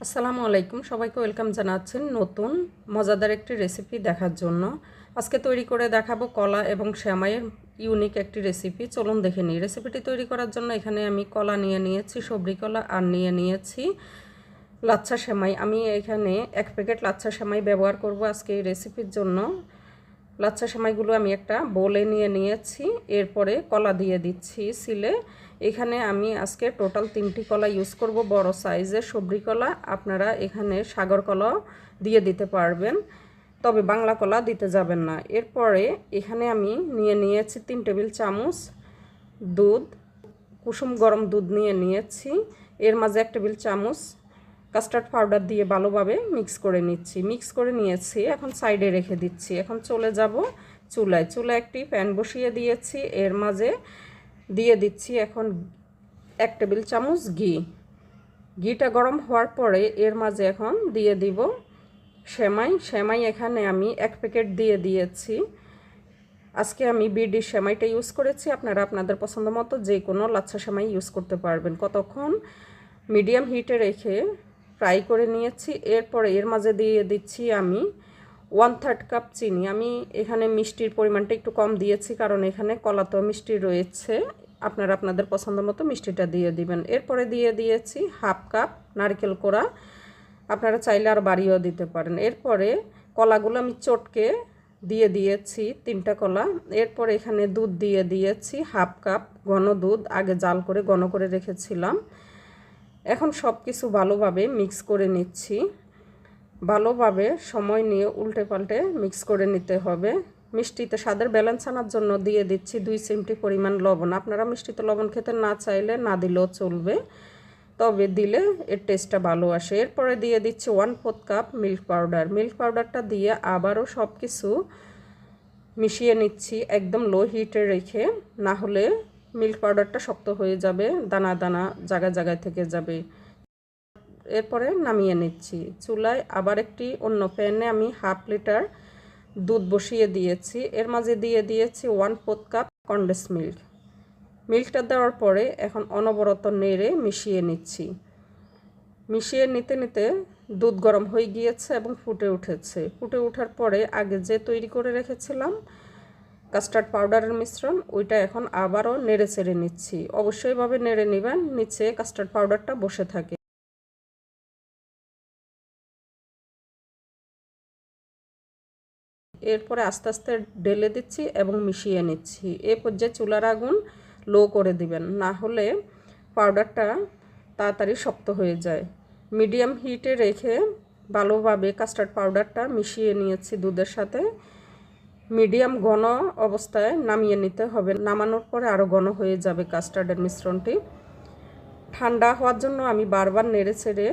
আসসালামু আলাইকুম। সবাইকে ওয়েলকাম জানাচ্ছেন নতুন, মজাদার একটি রেসিপি দেখার জন্য। আজকে তৈরি করে দেখাবো কলা এবং শ্যামাইয়ের ইউনিক একটি রেসিপি। চলুন দেখে নিই। রেসিপিটি তৈরি করার জন্য এখানে আমি কলা নিয়ে নিয়েছি সবরি কলা, আর নিয়ে নিয়েছি লাচ্ছা সেমাই আমি এখানে এক প্যাকেট লাচ্ছা সেমাই ব্যবহার করব আজকে এই রেসিপির জন্য। লাচ্ছা সেমাইগুলো আমি একটা বোলে নিয়ে নিয়েছি, এরপরে কলা দিয়ে দিচ্ছি, সিলে এখানে আমি আজকে টোটাল তিনটি কলা ইউজ করব, বড় সাইজের সবরি কলা। আপনারা এখানে সাগর কলা দিয়ে দিতে পারবেন, তবে বাংলা কলা দিতে যাবেন না। এরপরে এখানে আমি নিয়ে নিয়েছি তিন টেবিল চামচ দুধ, কুসুম গরম দুধ নিয়ে নিয়েছি। এর মাঝে এক টেবিল চামচ কাস্টার্ড পাউডার দিয়ে ভালোভাবে মিক্স করে নিচ্ছি। মিক্স করে নিয়েছি, এখন সাইডে রেখে দিচ্ছি। এখন চলে যাব চুলায়। চুলায় একটি প্যান বসিয়ে দিয়েছি। এর মাঝে দিয়ে দিচ্ছি এখন এক টেবিল চামচ ঘি। ঘিটা গরম হওয়ার পরে এর মাঝে এখন দিয়ে দিব সেমাই। সেমাই এখানে আমি এক প্যাকেট দিয়ে দিয়েছি। আজকে আমি বিডি সেমাইটা ইউজ করেছি। আপনারা আপনাদের পছন্দ মতো যে কোনো লাচ্ছা সেমাই ইউজ করতে পারবেন। কতক্ষণ মিডিয়াম হিটে রেখে ফ্রাই করে নিয়েছি। এরপরে এর মাঝে দিয়ে দিচ্ছি আমি ওয়ান থার্ড কাপ চিনি। আমি এখানে মিষ্টির পরিমাণটা একটু কম দিয়েছি, কারণ এখানে কলাতো মিষ্টি রয়েছে। আপনারা আপনাদের পছন্দ মতো মিষ্টিটা দিয়ে দিবেন। এরপরে দিয়ে দিয়েছি হাফ কাপ নারকেল কোড়া। আপনারা চাইলে আর বাড়িয়েও দিতে পারেন। এরপরে কলাগুলো আমি চটকে দিয়ে দিয়েছি তিনটা কলা। এরপর এখানে দুধ দিয়ে দিয়েছি হাফ কাপ ঘন দুধ। আগে জাল করে ঘন করে রেখেছিলাম। এখন সব কিছু ভালোভাবে মিক্স করে নিচ্ছি। ভালোভাবে সময় নিয়ে উল্টে পাল্টে মিক্স করে নিতে হবে। মিষ্টিতে স্বাদের ব্যালেন্স আনার জন্য দিয়ে দিচ্ছি দুই চিমটি পরিমাণ লবণ। আপনারা মিষ্টিতে লবণ খেতে না চাইলে না দিলেও চলবে, তবে দিলে এর টেস্টটা ভালো আসে। এরপরে দিয়ে দিচ্ছি one fourth cup milk powder milk পাউডারটা দিয়ে আবারও সব কিছু মিশিয়ে নিচ্ছি একদম লো হিটে রেখে, না হলে মিল্ক পাউডারটা শক্ত হয়ে যাবে, দানা দানা জায়গা জায়গায় থেকে যাবে। এরপরে নামিয়ে নিচ্ছি। চুলায় আবার একটি অন্য প্যানে আমি হাফ লিটার দুধ বসিয়ে দিয়েছি। এর মাঝে দিয়ে দিয়েছি one fourth cup condense milk মিল্কটা দেওয়ার পরে এখন অনবরত নেড়ে মিশিয়ে নিচ্ছি। মিশিয়ে নিতে নিতে দুধ গরম হয়ে গিয়েছে এবং ফুটে উঠেছে। ফুটে ওঠার পরে আগে যে তৈরি করে রেখেছিলাম কাস্টার্ড পাউডারের মিশ্রণ, ওইটা এখন আবারও নেড়ে চেড়ে নিচ্ছি। অবশ্যইভাবে নেড়ে নেবেন, নিচে কাস্টার্ড পাউডারটা বসে থাকে। এরপরে আস্তে আস্তে ঢেলে দিচ্ছি এবং মিশিয়ে নিচ্ছি। এ পর্যায়ে চুলার আগুন লো করে দিবেন। না হলে পাউডারটা তাড়াতাড়ি শক্ত হয়ে যায়। মিডিয়াম হিটে রেখে ভালোভাবে কাস্টার্ড পাউডারটা মিশিয়ে নিয়েছি দুধের সাথে। মিডিয়াম ঘন অবস্থায় নামিয়ে নিতে হবে। নামানোর পরে আরও ঘন হয়ে যাবে কাস্টার্ডের মিশ্রণটি। ঠান্ডা হওয়ার জন্য আমি বারবার নেড়ে ছেড়ে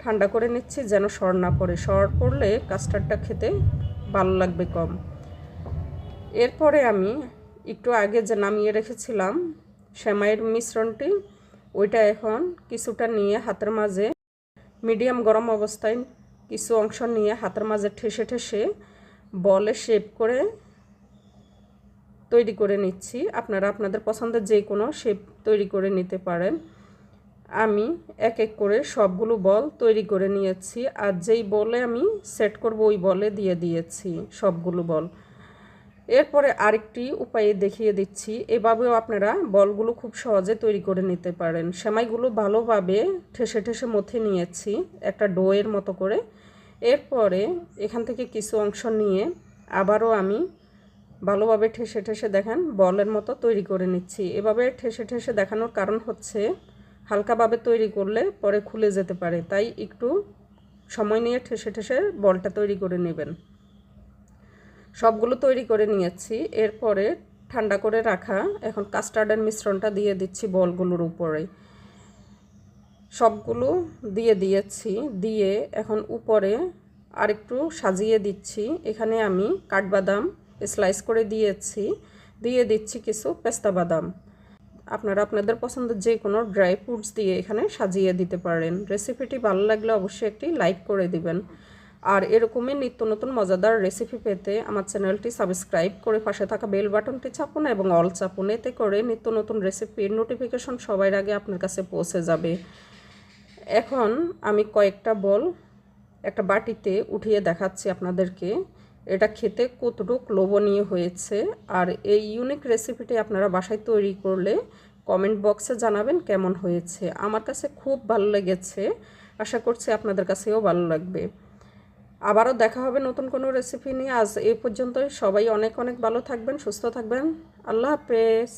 ঠান্ডা করে নিচ্ছি যেন সর না পড়ে। সর পড়লে কাস্টার্ডটা খেতে ভালো লাগবে কম। এরপরে আমি একটু আগে যে নামিয়ে রেখেছিলাম সেমাইয়ের মিশ্রণটি, ওইটা এখন কিছুটা নিয়ে হাতের মাঝে, মিডিয়াম গরম অবস্থায় কিছু অংশ নিয়ে হাতের মাঝে ঠেসে ঠেসে বলে শেপ করে তৈরি করে নিচ্ছি। আপনারা আপনাদের পছন্দের যে কোনো শেপ তৈরি করে নিতে পারেন। আমি এক এক করে সবগুলো বল তৈরি করে নিয়েছি আর যেই বলে আমি সেট করব, ওই বলে দিয়ে দিয়েছি সবগুলো বল। এরপরে আরেকটি উপায়ে দেখিয়ে দিচ্ছি, এভাবেও আপনারা বলগুলো খুব সহজে তৈরি করে নিতে পারেন। সেমাইগুলো ভালোভাবে ঠেসে ঠেসে মথে নিয়েছি, একটা ডোয়ের মতো করে। এরপরে এখান থেকে কিছু অংশ নিয়ে আবারও আমি ভালোভাবে ঠেসে ঠেসে দেখেন, বলের মতো তৈরি করে নিচ্ছি। এভাবে ঠেসে ঠেসে দেখানোর কারণ হচ্ছে হালকাভাবে তৈরি করলে পরে খুলে যেতে পারে। তাই একটু সময় নিয়ে ঠেসে ঠেসে বলটা তৈরি করে নেবেন। সবগুলো তৈরি করে নিয়েছি। এরপরে ঠান্ডা করে রাখা এখন কাস্টার্ডের মিশ্রণটা দিয়ে দিচ্ছি বলগুলোর উপরে। সবগুলো দিয়ে দিয়েছি। দিয়ে এখন উপরে আরেকটু সাজিয়ে দিচ্ছি। এখানে আমি কাঠবাদাম স্লাইস করে দিয়েছি। দিয়ে দিচ্ছি কিছু পেস্তা বাদাম। আপনারা আপনাদের পছন্দের যে কোনো ড্রাই ফ্রুটস দিয়ে এখানে সাজিয়ে দিতে পারেন। রেসিপিটি ভালো লাগলে অবশ্যই একটি লাইক করে দিবেন। আর এরকমই নিত্য নতুন মজাদার রেসিপি পেতে আমার চ্যানেলটি সাবস্ক্রাইব করে পাশে থাকা বেল বাটনটি চাপুন এবং অল চাপুন। এতে করে নিত্য নতুন রেসিপির নোটিফিকেশন সবার আগে আপনার কাছে পৌঁছে যাবে। এখন আমি কয়েকটা বল একটা বাটিতে উঠিয়ে দেখাচ্ছি আপনাদেরকে। এটা খেতে কতটুক লোভনীয় হয়েছে আর এই ইউনিক রেসিপিটি আপনারা বাসায় তৈরি করলে কমেন্ট বক্সে জানাবেন কেমন হয়েছে। আমার কাছে খুব ভালো লেগেছে, আশা করছি আপনাদের কাছেও ভালো লাগবে। আবারও দেখা হবে নতুন কোনো রেসিপি নিয়ে। আজ এই পর্যন্তই। সবাই অনেক অনেক ভালো থাকবেন, সুস্থ থাকবেন। আল্লাহ হাফেজ।